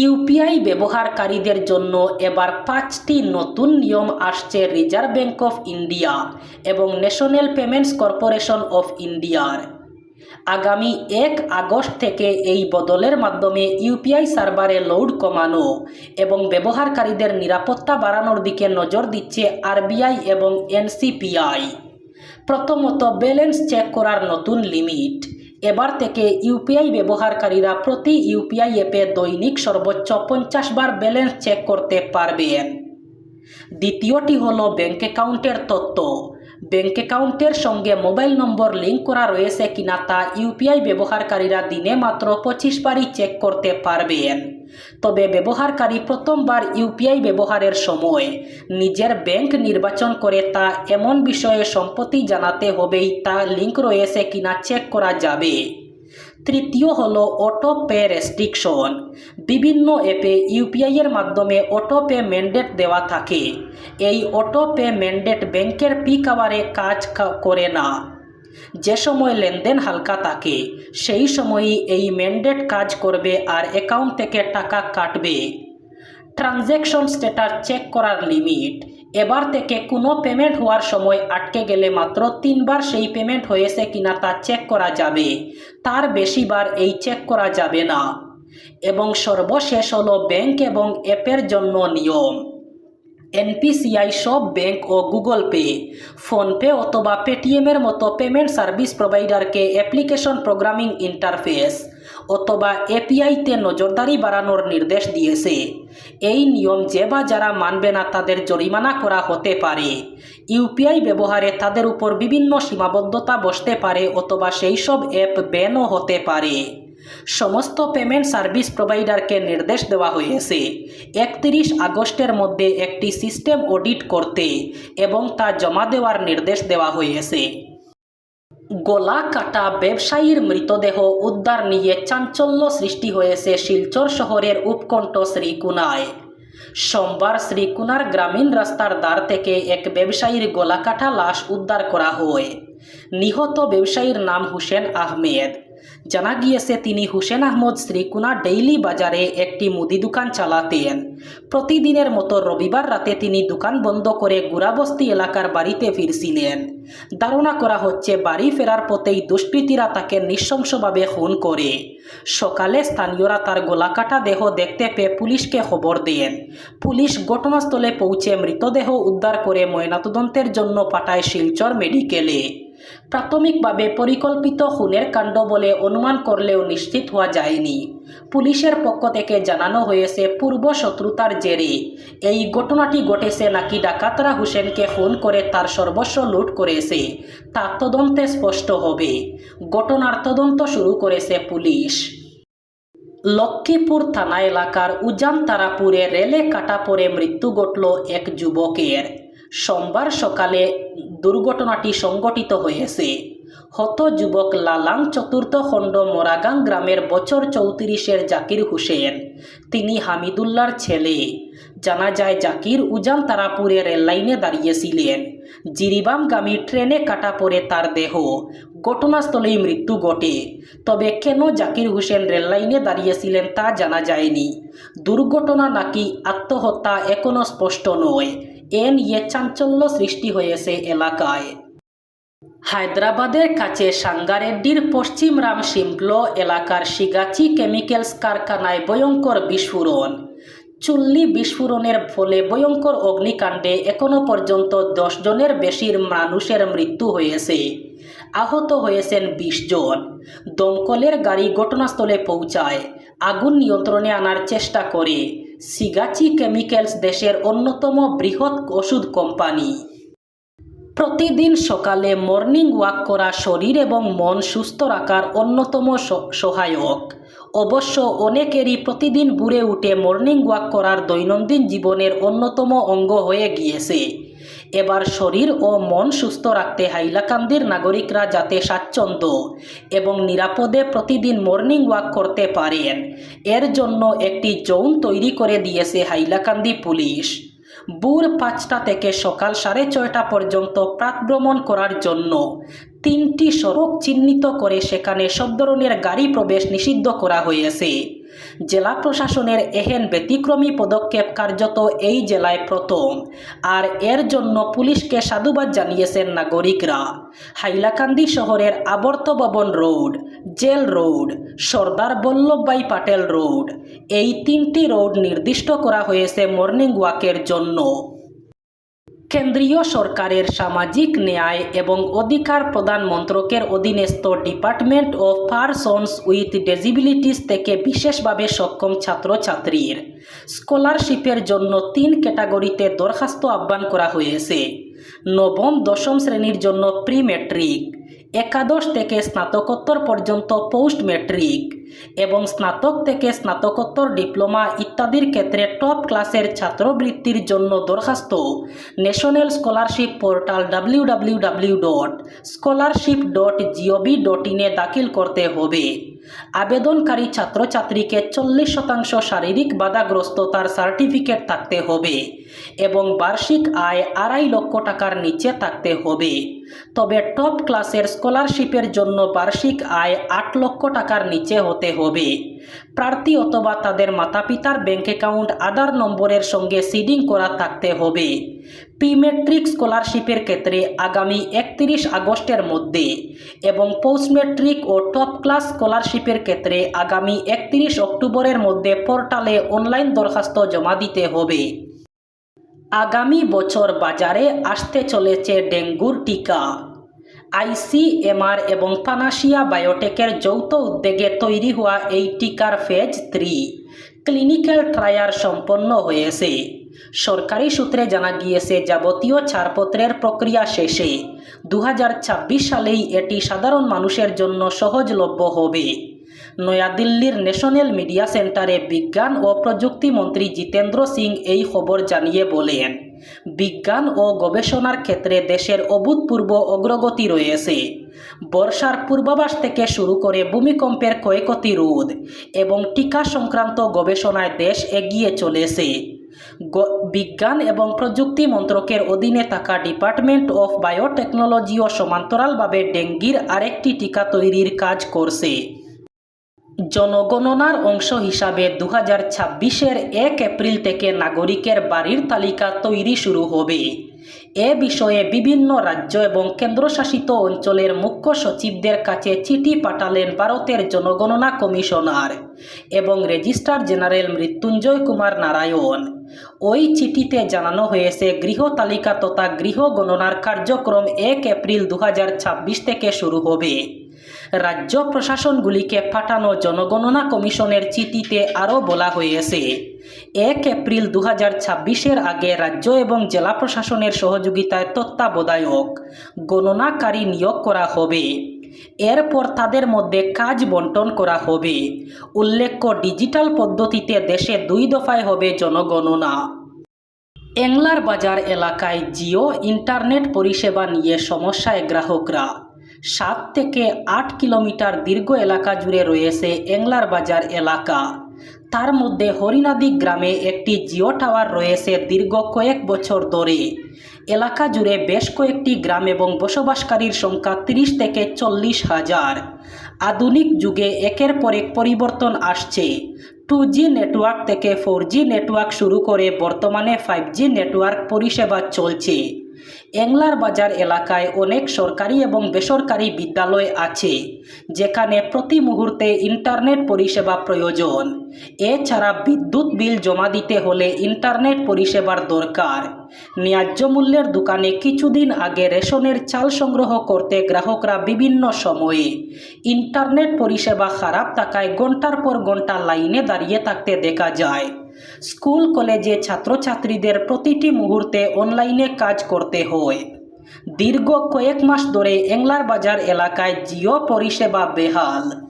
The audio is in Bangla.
ইউপিআই ব্যবহারকারীদের জন্য এবার পাঁচটি নতুন নিয়ম আসছে রিজার্ভ ব্যাঙ্ক অফ ইন্ডিয়া এবং ন্যাশনাল পেমেন্টস কর্পোরেশন অফ ইন্ডিয়ার। আগামী এক আগস্ট থেকে এই বদলের মাধ্যমে ইউপিআই সার্ভারে লোড কমানো এবং ব্যবহারকারীদের নিরাপত্তা বাড়ানোর দিকে নজর দিচ্ছে আরবিআই এবং এনসিপিআই প্রথমত ব্যালেন্স চেক করার নতুন লিমিট। এবার থেকে ইউপিআই ব্যবহারকারীরা প্রতি ইউপিআই অ্যাপে দৈনিক সর্বোচ্চ পঞ্চাশ বার ব্যালেন্স চেক করতে পারবেন। দ্বিতীয়টি হলো ব্যাঙ্ক অ্যাকাউন্টের তথ্য। ব্যাঙ্ক অ্যাকাউন্টের সঙ্গে মোবাইল নম্বর লিঙ্ক করা রয়েছে কিনা তা ইউপিআই ব্যবহারকারীরা দিনে মাত্র পঁচিশ বারই চেক করতে পারবেন। তবে ব্যবহারকারী প্রথমবার ইউপিআই ব্যবহারের সময় নিজের ব্যাংক নির্বাচন করে তা এমন বিষয়ে সম্পত্তি জানাতে হবেই তা লিঙ্ক রয়েছে কিনা চেক করা যাবে। তৃতীয় হলো অটো পে রেস্ট্রিকশন। বিভিন্ন অ্যাপে ইউপিআইয়ের মাধ্যমে অটো পে ম্যান্ডেট দেওয়া থাকে। এই অটো পে ম্যান্ডেট ব্যাংকের পিক আওয়ারে কাজ করে না। যে সময় লেনদেন হালকা থাকে, সেই সময়ই এই ম্যান্ডেট কাজ করবে আর অ্যাকাউন্ট থেকে টাকা কাটবে। ট্রানজ্যাকশন স্ট্যাটাস চেক করার লিমিট। এবার থেকে কোনো পেমেন্ট হওয়ার সময় আটকে গেলে মাত্র তিনবার সেই পেমেন্ট হয়েছে কিনা তা চেক করা যাবে। তার বেশিবার এই চেক করা যাবে না। এবং সর্বশেষ হলো ব্যাংক এবং অ্যাপের জন্য নিয়ম। এনপিসিআই সব ব্যাংক ও গুগল পে, ফোনপে অথবা পেটিএমের মতো পেমেন্ট সার্ভিস প্রোভাইডারকে অ্যাপ্লিকেশন প্রোগ্রামিং ইন্টারফেস অথবা এপিআইতে নজরদারি বাড়ানোর নির্দেশ দিয়েছে। এই নিয়ম যে বা যারা মানবে না তাদের জরিমানা করা হতে পারে। ইউপিআই ব্যবহারে তাদের উপর বিভিন্ন সীমাবদ্ধতা বসতে পারে অথবা সেই সব অ্যাপ ব্যানও হতে পারে। সমস্ত পেমেন্ট সার্ভিস প্রোভাইডারকে নির্দেশ দেওয়া হয়েছে। একত্রিশ আগস্টের মধ্যে একটি সিস্টেম অডিট করতে এবং তা জমা দেওয়ার নির্দেশ দেওয়া হয়েছে। গলা কাটা ব্যবসায়ীর মৃতদেহ উদ্ধার নিয়ে চাঞ্চল্য সৃষ্টি হয়েছে শিলচর শহরের উপকণ্ঠ শ্রীকুনায়। সোমবার শ্রীকুনার গ্রামীণ রাস্তার দ্বার থেকে এক ব্যবসায়ীর গলাকাটা লাশ উদ্ধার করা হয়। নিহত ব্যবসায়ীর নাম হুসেন আহমেদ। জানা গিয়েছে, তিনি হুসেন আহমদ শ্রীকুনা ডেইলি বাজারে একটি মুদি দোকান চালাতেন। প্রতিদিনের মতো রবিবার রাতে তিনি দোকান বন্ধ করে গুড়াবস্তি এলাকার বাড়িতে ফিরছিলেন। ধারণা করা হচ্ছে, বাড়ি ফেরার পথেই দুষ্কৃতীরা তাকে নৃশংসভাবে খুন করে। সকালে স্থানীয়রা তার গোলাকাটা দেহ দেখতে পেয়ে পুলিশকে খবর দেন। পুলিশ ঘটনাস্থলে পৌঁছে মৃতদেহ উদ্ধার করে ময়নাতদন্তের জন্য পাঠায় শিলচর মেডিকেলে। প্রাথমিকভাবে পরিকল্পিত খুনের কাণ্ড বলে অনুমান করলেও নিশ্চিত হওয়া যায়নি। পুলিশের পক্ষ থেকে জানানো হয়েছে, পূর্ব শত্রুতার জেরে। এই ঘটনাটি ঘটেছে নাকি ডাকাতরা হুসেনকে খুন করে তার সর্বস্ব লুট করেছে, তা তদন্তে স্পষ্ট হবে। ঘটনার তদন্ত শুরু করেছে পুলিশ। লক্ষ্মীপুর থানা এলাকার উজান তারাপুরে রেলে কাটা পড়ে মৃত্যু ঘটল এক যুবকের। সোমবার সকালে দুর্ঘটনাটি সংঘটিত হয়েছে। হত যুবক লালাং চতুর্থ খণ্ড মোরাগাং গ্রামের বছর চৌত্রিশের জাকির হুসেন। তিনি হামিদুল্লার ছেলে। জানা যায়, জাকির উজান তারাপুরে রেললাইনে দাঁড়িয়েছিলেন। জিরিবামগামী ট্রেনে কাটা পড়ে তার দেহ। ঘটনাস্থলেই মৃত্যু ঘটে। তবে কেন জাকির হোসেন রেললাইনে দাঁড়িয়েছিলেন তা জানা যায়নি। দুর্ঘটনা নাকি আত্মহত্যা এখনও স্পষ্ট নয়। এ নিয়ে চাঞ্চল্য সৃষ্টি হয়েছে এলাকায়। হায়দ্রাবাদের কাছে সাঙ্গারেড্ডির পশ্চিম রাম রামসিমপ্লো এলাকার শিগাচি কেমিক্যালস কারখানায় ভয়ঙ্কর বিস্ফোরণ। চুল্লি বিস্ফোরণের ফলে ভয়ঙ্কর অগ্নিকাণ্ডে এখনও পর্যন্ত দশ জনের বেশির মানুষের মৃত্যু হয়েছে। আহত হয়েছেন বিশ জন। দমকলের গাড়ি ঘটনাস্থলে পৌঁছায়। আগুন নিয়ন্ত্রণে আনার চেষ্টা করে। সিগাচি কেমিক্যালস দেশের অন্যতম বৃহৎ ওষুধ কোম্পানি। প্রতিদিন সকালে মর্নিং ওয়াক করা শরীর এবং মন সুস্থ রাখার অন্যতম সহায়ক। অবশ্য অনেকেরই প্রতিদিন বুড়ে উঠে মর্নিং ওয়াক করার দৈনন্দিন জীবনের অন্যতম অঙ্গ হয়ে গিয়েছে। এবার শরীর ও মন সুস্থ রাখতে হাইলাকান্দির নাগরিকরা যাতে স্বাচ্ছন্দ্য এবং নিরাপদে প্রতিদিন মর্নিং ওয়াক করতে পারেন, এর জন্য একটি জোন তৈরি করে দিয়েছে হাইলাকান্দি পুলিশ। ভোর পাঁচটা থেকে সকাল সাড়ে ছয়টা পর্যন্ত প্রাতভ্রমণ করার জন্য তিনটি সড়ক চিহ্নিত করে সেখানে সব ধরনের গাড়ি প্রবেশ নিষিদ্ধ করা হয়েছে। জেলা প্রশাসনের এহেন ব্যতিক্রমী পদক্ষেপ কার্যত এই জেলায় প্রথম। আর এর জন্য পুলিশকে সাধুবাদ জানিয়েছেন নাগরিকরা। হাইলাকান্দি শহরের আবর্তভবন road, jail road, Sardar Vallabhbhai Patel road. এই তিনটি রোড নির্দিষ্ট করা হয়েছে মর্নিং ওয়াকের জন্য। কেন্দ্রীয় সরকারের সামাজিক ন্যায় এবং অধিকার প্রদান মন্ত্রকের অধীনস্থ department of persons with disabilities থেকে বিশেষভাবে সক্ষম ছাত্রছাত্রীর স্কলারশিপের জন্য তিন ক্যাটাগরিতে দরখাস্ত আহ্বান করা হয়েছে। নবম, দশম শ্রেণির জন্য প্রি মেট্রিক একাদশ থেকে স্নাতকোত্তর পর্যন্ত পোস্ট মেট্রিক এবং স্নাতক থেকে স্নাতকোত্তর, ডিপ্লোমা ইত্যাদির ক্ষেত্রে টপ ক্লাসের ছাত্রবৃত্তির জন্য দরখাস্ত। National scholarship portal W W W dot scholarship dot G O V dot ইনে দাখিল করতে হবে। আবেদনকারী ছাত্রছাত্রীকে চল্লিশ শতাংশ শারীরিক বাধাগ্রস্ততার সার্টিফিকেট থাকতে হবে এবং বার্ষিক আয় আড়াই লক্ষ টাকার নিচে থাকতে হবে। তবে টপ ক্লাসের স্কলারশিপের জন্য বার্ষিক আয় আট লক্ষ টাকার নিচে হতে হবে। প্রার্থী অথবা তাদের মাতাপিতার ব্যাংক অ্যাকাউন্ট, আধার নম্বরের সঙ্গে সিডিং করা থাকতে হবে। প্রিমেট্রিক স্কলারশিপের ক্ষেত্রে আগামী একত্রিশ আগস্টের মধ্যে এবং পোস্ট মেট্রিক ও টপ ক্লাস স্কলারশিপের ক্ষেত্রে আগামী একত্রিশ অক্টোবরের মধ্যে পোর্টালে অনলাইন দরখাস্ত জমা দিতে হবে। আগামী বছর বাজারে আসতে চলেছে ডেঙ্গুর টিকা। আইসিএমআর এবং পানাশিয়া বায়োটেকের যৌথ উদ্যোগে তৈরি হওয়া এই টিকার ফেজ থ্রি ক্লিনিক্যাল ট্রায়াল সম্পন্ন হয়েছে। সরকারি সূত্রে জানা গিয়েছে, যাবতীয় ছাড়পত্রের প্রক্রিয়া শেষে দু হাজার ছাব্বিশ সালেই এটি সাধারণ মানুষের জন্য সহজলভ্য হবে। নয়াদিল্লির ন্যাশনাল মিডিয়া সেন্টারে বিজ্ঞান ও প্রযুক্তি মন্ত্রী জিতেন্দ্র সিং এই খবর জানিয়ে বলেন, বিজ্ঞান ও গবেষণার ক্ষেত্রে দেশের অভূতপূর্ব অগ্রগতি রয়েছে। বর্ষার পূর্বাভাস থেকে শুরু করে ভূমিকম্পের ক্ষয়ক্ষতি রোধ এবং টিকা সংক্রান্ত গবেষণায় দেশ এগিয়ে চলেছে। বিজ্ঞান এবং প্রযুক্তি মন্ত্রকের অধীনে থাকা ডিপার্টমেন্ট অফ বায়োটেকনোলজিও সমান্তরালভাবে ডেঙ্গির আরেকটি টিকা তৈরির কাজ করছে। জনগণনার অংশ হিসাবে দু হাজার ছাব্বিশের এক এপ্রিল থেকে নাগরিকের বাড়ির তালিকা তৈরি শুরু হবে। এ বিষয়ে বিভিন্ন রাজ্য এবং কেন্দ্রশাসিত অঞ্চলের মুখ্য সচিবদের কাছে চিঠি পাঠালেন ভারতের জনগণনা কমিশনার এবং রেজিস্ট্রার জেনারেল মৃত্যুঞ্জয় কুমার নারায়ণ। ওই চিঠিতে জানানো হয়েছে, গৃহ তালিকা তথা গৃহ গণনার কার্যক্রম এক এপ্রিল দু হাজার ছাব্বিশ থেকে শুরু হবে। রাজ্য প্রশাসনগুলিকে পাঠানো জনগণনা কমিশনের চিঠিতে আরও বলা হয়েছে। এক এপ্রিল দু হাজার আগে রাজ্য এবং জেলা প্রশাসনের সহযোগিতায় তত্ত্বাবধায়ক গণনাকারী নিয়োগ করা হবে। এরপর তাদের মধ্যে কাজ বন্টন করা হবে। উল্লেখ্য, ডিজিটাল পদ্ধতিতে দেশে দুই দফায় হবে জনগণনা। এংলার বাজার এলাকায় জিও ইন্টারনেট পরিষেবা নিয়ে সমস্যায় গ্রাহকরা সাত থেকে আট কিলোমিটার দীর্ঘ এলাকা জুড়ে রয়েছে এংলার বাজার এলাকা। তার মধ্যে হরিনাদি গ্রামে একটি জিও টাওয়ার রয়েছে দীর্ঘ কয়েক বছর ধরে। এলাকা জুড়ে বেশ কয়েকটি গ্রাম এবং বসবাসকারীর সংখ্যা তিরিশ থেকে চল্লিশ হাজার। আধুনিক যুগে একের পর এক পরিবর্তন আসছে। টু জি নেটওয়ার্ক থেকে ফোর জি নেটওয়ার্ক শুরু করে বর্তমানে ফাইভ জি নেটওয়ার্ক পরিষেবা চলছে। এংলার বাজার এলাকায় অনেক সরকারি এবং বেসরকারি বিদ্যালয় আছে, যেখানে প্রতি মুহূর্তে ইন্টারনেট পরিষেবা প্রয়োজন। এছাড়া বিদ্যুৎ বিল জমা দিতে হলে ইন্টারনেট পরিষেবার দরকার। ন্যায্য মূল্যের দোকানে কিছুদিন আগে রেশনের চাল সংগ্রহ করতে গ্রাহকরা বিভিন্ন সময়ে ইন্টারনেট পরিষেবা খারাপ থাকায় ঘণ্টার পর ঘণ্টা লাইনে দাঁড়িয়ে থাকতে দেখা যায়। স্কুল, কলেজে ছাত্রছাত্রীদের প্রতিটি মুহূর্তে অনলাইনে কাজ করতে হয়। দীর্ঘ কয়েক মাস ধরে এংলার বাজার এলাকায় জিও পরিষেবা বেহাল।